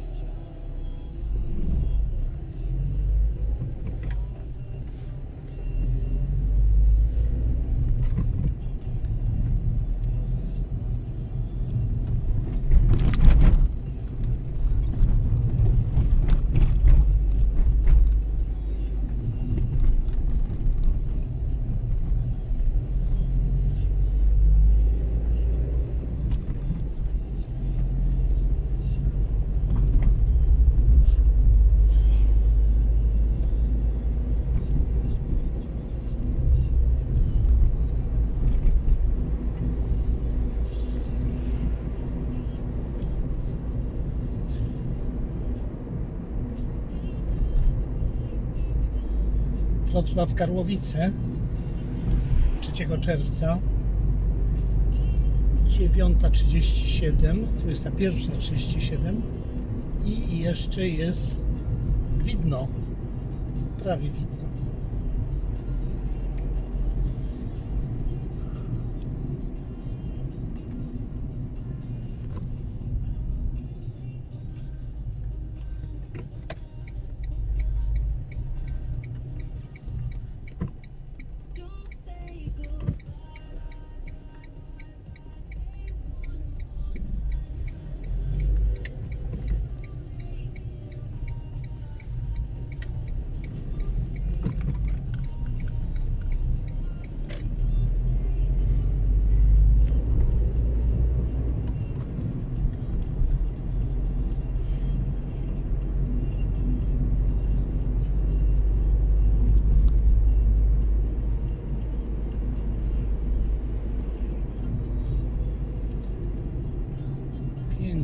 Yeah. Wrocław Karłowice 3 czerwca 9.37 21.37 i jeszcze jest widno prawie widno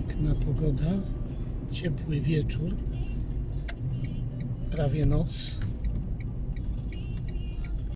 piękna pogoda ciepły wieczór prawie noc